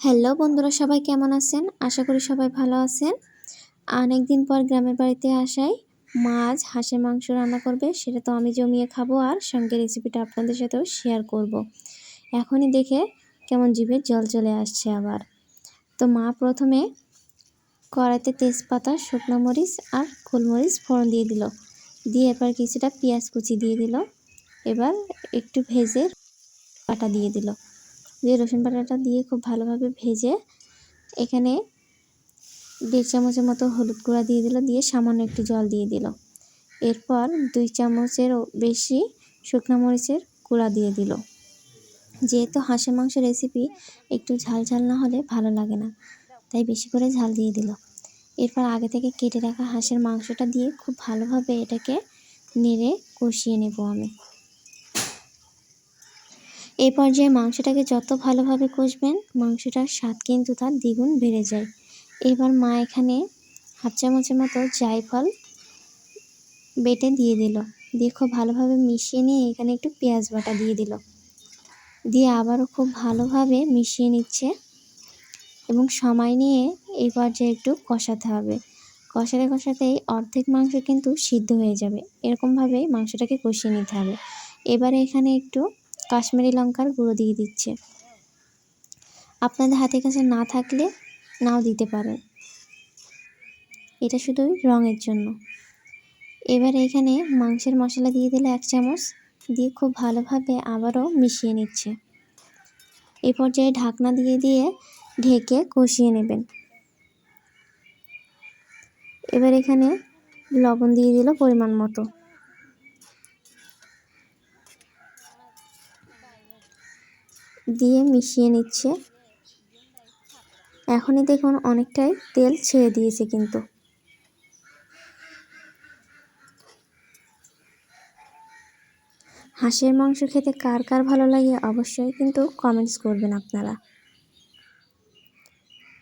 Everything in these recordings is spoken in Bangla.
হ্যালো বন্ধুরা, সবাই কেমন আছেন? আশা করি সবাই ভালো আছেন। অনেক দিন পর গ্রামের বাড়িতে আসায় মাছ, হাঁসের মাংস রান্না করবে, সেটা তো আমি জমিয়ে খাব আর সঙ্গে রেসিপিটা আপনাদের সাথেও শেয়ার করব। এখনই দেখে কেমন জিভে জল চলে আসছে আবার। তো মা প্রথমে কড়াইতে তেজপাতা, শুকনো মরিচ আর গোলমরিচ ফোড়ন দিয়ে দিল। দিয়ে এবার কিছুটা পেঁয়াজ কুচি দিয়ে দিল। এবার একটু ভেজে পাটা দিয়ে দিল। দিয়ে রসুন বাটাটা দিয়ে খুব ভালোভাবে ভেজে এখানে দেড় চামচের মতো হলুদ গুঁড়া দিয়ে দিল, দিয়ে সামান্য একটু জল দিয়ে দিল। এরপর দুই চামচের বেশি শুকনো মরিচের গুঁড়া দিয়ে দিল। যেহেতু হাঁসের মাংস রেসিপি একটু ঝাল ঝাল না হলে ভালো লাগে না, তাই বেশি করে ঝাল দিয়ে দিল। এরপর আগে থেকে কেটে রাখা হাঁসের মাংসটা দিয়ে খুব ভালোভাবে এটাকে নেড়ে কষিয়ে নেব আমি। এই পর্যায়ে মাংসটাকে যত ভালোভাবে কষবেন, মাংসটার স্বাদ কিন্তু তার দ্বিগুণ বেড়ে যায়। এবার মা এখানে হাফ চামচের মতো জায়ফল বেটে দিয়ে দিল। দিয়ে খুব ভালোভাবে মিশিয়ে নিয়ে এখানে একটু পেঁয়াজ বাটা দিয়ে দিল। দিয়ে আবারও খুব ভালোভাবে মিশিয়ে নিচ্ছে এবং সময় নিয়ে এই পর্যায়ে একটু কষাতে হবে। কষাতে কষাতেই অর্ধেক মাংস কিন্তু সিদ্ধ হয়ে যাবে। এরকমভাবে মাংসটাকে কষিয়ে নিতে হবে। এবারে এখানে একটু কাশ্মীরি লঙ্কার গুঁড়ো দিয়ে দিচ্ছে। আপনাদের হাতের কাছে না থাকলে নাও দিতে পারেন। এটা শুধু রঙের জন্য। এবার এখানে মাংসের মশলা দিয়ে দিলে এক চামচ দিয়ে খুব ভালোভাবে আবারও মিশিয়ে নিচ্ছে। এই পর্যায়ে ঢাকনা দিয়ে দিয়ে ঢেকে কষিয়ে নেবেন। এবার এখানে লবণ দিয়ে দিল পরিমাণ মতো। দিয়ে মিশিয়ে নিচ্ছে। এখনই দেখুন অনেকটাই তেল ছেড়ে দিয়েছে কিন্তু। হাঁসের মাংস খেতে কার কার ভালো লাগে অবশ্যই কিন্তু কমেন্টস করবেন আপনারা।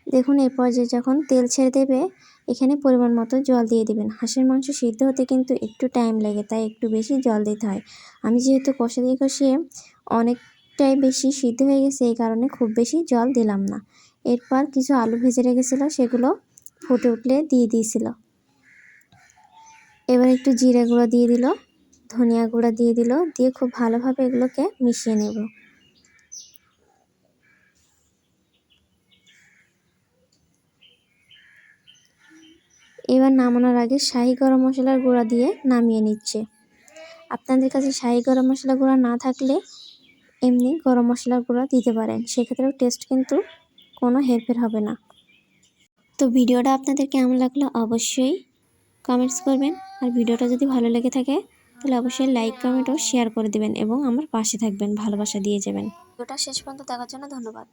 দেখুন এই পর্যায়ে যখন তেল ছেড়ে দেবে, এখানে পরিমাণ মতো জল দিয়ে দেবেন। হাঁসের মাংস সিদ্ধ হতে কিন্তু একটু টাইম লাগে, তাই একটু বেশি জল দিতে হয়। আমি যেহেতু কষে দিয়ে কষিয়ে অনেক অনেকটাই বেশি সিদ্ধ হয়ে গেছে, এই কারণে খুব বেশি জল দিলাম না। এরপর কিছু আলু ভেজে রেখেছিলো, সেগুলো ফুটে উঠলে দিয়ে দিয়েছিল। এবার একটু জিরে গুঁড়ো দিয়ে দিল, ধনিয়া গুঁড়ো দিয়ে দিল, দিয়ে খুব ভালোভাবে এগুলোকে মিশিয়ে নেব। এবার নামানোর আগে শাহি গরম মশলার গুঁড়া দিয়ে নামিয়ে নিচ্ছে। আপনাদের কাছে শাহি গরম মশলা গুঁড়া না থাকলে এমনি গরম মশলার গুঁড়ো দিতে পারেন। সেক্ষেত্রেও টেস্ট কিন্তু কোনো হেরফের হবে না। তো ভিডিওটা আপনাদের কেমন লাগল অবশ্যই কমেন্টস করবেন। আর ভিডিওটা যদি ভালো লেগে থাকে, তাহলে অবশ্যই লাইক কমেন্ট ও শেয়ার করে দেবেন এবং আমার পাশে থাকবেন, ভালোবাসা দিয়ে যাবেন। ভিডিওটা শেষ পর্যন্ত দেখার জন্য ধন্যবাদ।